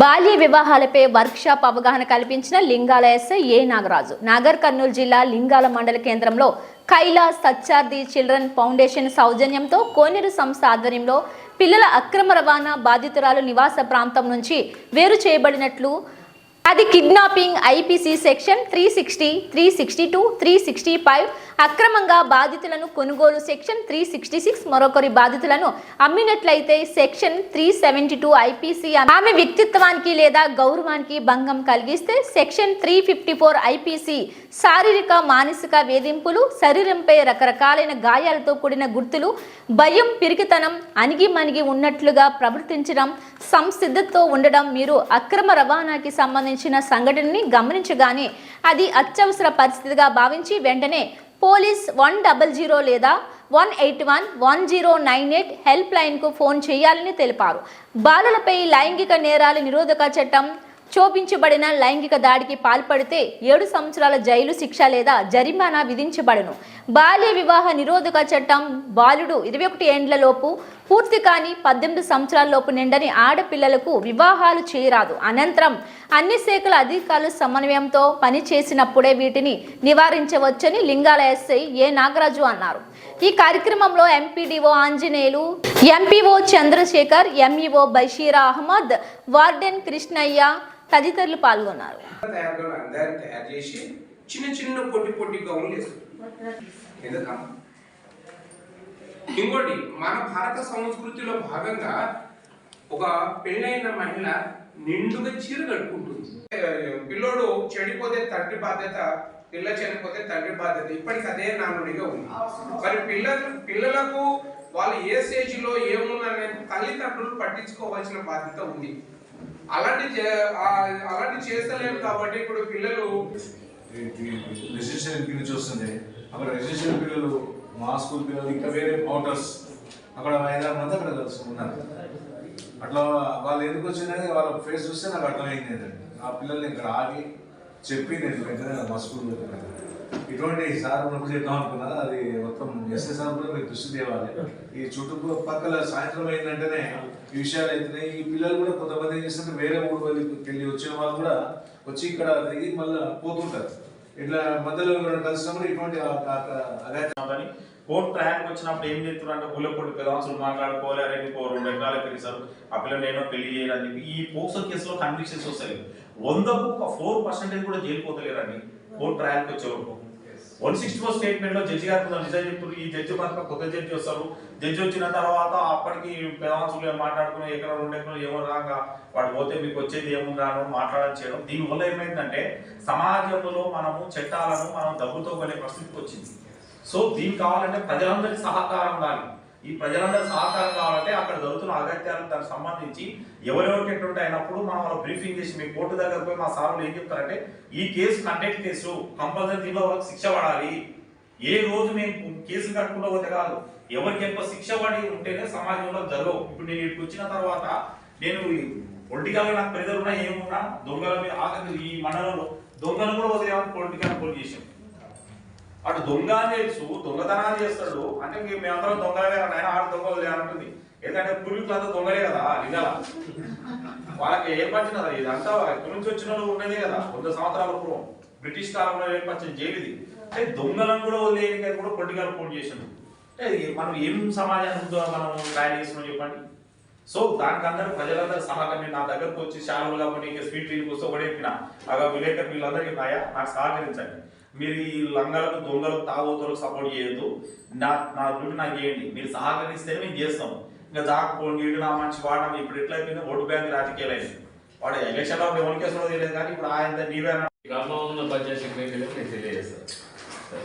బాల్య వివాహాలపై వర్క్షాప్ అవగాహన కల్పించిన లింగాల ఎస్ఐ ఏ నాగరాజు. నాగర్ కర్నూలు జిల్లా లింగాల మండల కేంద్రంలో కైలాస్ సత్యార్థి చిల్డ్రన్ ఫౌండేషన్ సౌజన్యంతో కోనేరు సంస్థ ఆధ్వర్యంలో పిల్లల అక్రమ రవాణా బాధితురాలు నివాస ప్రాంతం నుంచి వేరు చేయబడినట్లు అది kidnapping IPC section three sixty three sixty two three sixty five అక్రమంగా బాధితులను కొనుగోలు సెక్షన్ త్రీ సిక్స్టీ సిక్స్ మరొకరి బాధితులను అమ్మినట్లయితే section three seventy two IPC ఆమె వ్యక్తిత్వానికి లేదా గౌరవానికి భంగం కలిగిస్తే section three fifty four IPC శారీరక మానసిక వేధింపులు శరీరంపై రకరకాలైన గాయాలతో కూడిన గుర్తులు భయం పిరికితనం అణిగి మణిగి ఉన్నట్లుగా ప్రవర్తించడం సంసిద్ధతో ఉండడం మీరు అక్రమ రవాణాకి సంబంధించిన సంఘటనని గమనించగానే అది అత్యవసర పరిస్థితిగా భావించి వెంటనే పోలీస్ వన్ డబల్ జీరో లేదా one eight one one zero nine eight help లైన్కు phone చేయాలని తెలిపారు. బాలలపై లైంగిక నేరాలు నిరోధక చట్టం చూపించబడిన లైంగిక దాడికి పాల్పడితే ఏడు సంవత్సరాల జైలు శిక్ష లేదా జరిమానా విధించబడును. బాల్య వివాహ నిరోధక చట్టం బాలుడు ఇరవై ఒకటి ఏండ్లలోపు పూర్తి కాని పద్దెనిమిది సంవత్సరాలలోపు నిండని ఆడపిల్లలకు వివాహాలు చేయరాదు. అనంతరం అన్ని శాఖల అధికారులు సమన్వయంతో పని చేసినప్పుడే వీటిని నివారించవచ్చని లింగాల ఎస్ఐ ఏ నాగరాజు అన్నారు. ఈ కార్యక్రమంలో MPDO Anjaneyulu MPO Chandrasekhar MEO Basheer Ahmed warden Krishnaiah తదితరులు పాల్గొన్నారు. చిన్న చిన్న పొట్టి పొట్టి ఎందుకమ్మా? ఇంకోటి మన భారత సంస్కృతిలో భాగంగా ఒక పెళ్ళైన మహిళ నిండుగా చీర కట్టుకుంటుంది పిల్లోడు చెడిపోతే తండ్రి బాధ్యత పిల్ల చనిపోతే తండ్రి బాధ్యత ఇప్పటికి అదే నానుడిగా ఉంది మరి పిల్ల పిల్లలకు వాళ్ళు ఏ స్టేజ్లో ఏమున్నారనే తల్లిదండ్రులు పట్టించుకోవాల్సిన బాధ్యత ఉంది అలాంటి అలాంటి చేస్తలేము కాబట్టి ఇప్పుడు పిల్లలు రెసిడెన్షియల్ పిల్లలు చూస్తుంది అక్కడ రెసిడెన్షియల్ పిల్లలు మా స్కూల్ పిల్లలు ఇంకా వేరే అవుటర్స్ అక్కడ హైదరాబాద్ అంతా అక్కడ కలుసుకున్నారు ఉన్నారు అట్లా వాళ్ళు ఎందుకు వచ్చిందని వాళ్ళ ఫేస్ చూస్తే నాకు అర్థమైంది. ఏంటంటే ఆ పిల్లల్ని ఇక్కడ ఆగి చెప్పి నేను వెంటనే మా స్కూల్లో చెప్పాను ఇటువంటి సార్ ఉన్నప్పుడు చెప్తాం అనుకున్నారు అది మొత్తం ఎస్ఐ సార్ కూడా మీరు దృష్టి తేవాలి. ఈ చుట్టుపక్కల సాయంత్రం అయిందంటేనే ఈ విషయాలు అయితున్నాయి. ఈ పిల్లలు కూడా కొంతమంది ఏం చేస్తుంటే వేరే ఊరు వెళ్ళి వచ్చిన వాళ్ళు కూడా వచ్చి ఇక్కడ దిగి మళ్ళీ పోతుంటారు. ఇట్లా మధ్యలో కలిసినప్పుడు ఇటువంటి అదే కోర్టు ట్రాక్ వచ్చినప్పుడు ఏం చేస్తున్నారు అంటే ఊళ్ళో కొడు మాట్లాడుకోవాలి అరే నీకు రెండు ఎకరాలు పెరిగారు ఆ పిల్లలు నేను పెళ్ళి చేయాలని చెప్పి ఈ పోక్సో కేసులో కన్విక్షన్స్ వస్తాయి. వందకు ఒక ఫోర్ పర్సెంటేజ్ కూడా జైలుపోతలేరండి కోర్టు ట్రయల్కి వచ్చే వరకు. వన్ సిక్స్టీ ఫోర్ స్టేట్మెంట్లో జడ్జి గారు కొంచెం నిజం చెప్తున్నారు. ఈ జడ్జి మాత్రం కొత్త జడ్జి వస్తారు. జడ్జి వచ్చిన తర్వాత అప్పటికి పెదవంశులు మాట్లాడుకుని ఎకరం రెండు ఎకరం ఏమో రాగా వాడు పోతే మీకు వచ్చేది ఏముందాను మాట్లాడడం చేయడం. దీనివల్ల ఏమైందంటే సమాజంలో మనము చట్టాలను మనం డబ్బుతో కొనే పరిస్థితికి వచ్చింది. సో దీనికి కావాలంటే ప్రజలందరి సహకారం ఉండాలి. ఈ ప్రజలందరూ సహకారం కావాలంటే అక్కడ జరుగుతున్న అగత్యాలకు దానికి సంబంధించి ఎవరెవరికి ఎటువంటి అయినప్పుడు మనం వాళ్ళ బ్రీఫింగ్ చేసి మీ కోర్టు దగ్గర పోయి మా సార్లు ఏం చెప్తారంటే ఈ కేసు కంటెక్ట్ కేసు కంపల్సరీ దీనిలో వాళ్ళకి శిక్ష పడాలి. ఏ రోజు మేము కేసు కట్టుకుంటూ పోతే కాదు ఎవరికి ఎక్కువ శిక్ష పడి ఉంటేనే సమాజంలో జరగవు. ఇప్పుడు నేను ఇక్కడికి వచ్చిన తర్వాత నేను పొలిటికల్ నాకు ప్రెజర్ ఉన్నా ఏమున్నా దొంగల మీద ఆఖరి ఈ మండలంలో దొంగలు కూడా వదిలేమని పొలిటికల్ పోలీస్ చేసాం అటు దొంగ అని తెలుసు దొంగతనాలు చేస్తాడు. అంటే ఇంక మేమందరం దొంగలే కదా ఆయన ఆడు దొంగలు లే అంటుంది. ఏంటంటే పూర్వీకులంతా దొంగలే కదా నిజాల? వాళ్ళకి ఏర్పరిచినది ఇదంతా ఎక్కడి నుంచి వచ్చిన వాళ్ళు ఉండేదే కదా వంద సంవత్సరాల పూర్వం. బ్రిటిష్ కాలంలో ఏర్పరిచిన జైలు ఇది అంటే దొంగలను కూడా వదిలేయడానికి కూడా పొలిటికల్ పోటీ చేసిండు. అంటే మనం ఏం సమాజానికి మనం తయారు చేస్తున్నాం చెప్పండి? సో దానికి అందరూ ప్రజలందరూ సహకారం నా దగ్గరకు వచ్చి శాలలు కాబట్టి ఇంకా స్వీట్ వీళ్ళకి వస్తే ఒకటి చెప్పిన. అలా విలేకరు వీళ్ళందరికీ నాయా నాకు సహకరించండి. మీరు ఈ లంగాలకు దొంగలకు తాగోతులకు సపోర్ట్ చేయొద్దు. నా నా డ్యూటీ నాకు చేయండి. మీరు సహకరిస్తేనే మేము చేస్తాం. ఇంకా దాకపోండి వీడు నా మంచి వాడడం ఇప్పుడు ఎట్లా అయిపోయింది ఓటు బ్యాంక్ రాజకీయాలు అయినాయి. వాడు ఎలక్షన్లో ఎవరికి వేసుకోవడం తెలియదు కానీ ఇప్పుడు ఆయన నీవే గ్రామంలో ఉన్న పంచాయతీ సెక్రటరీలకు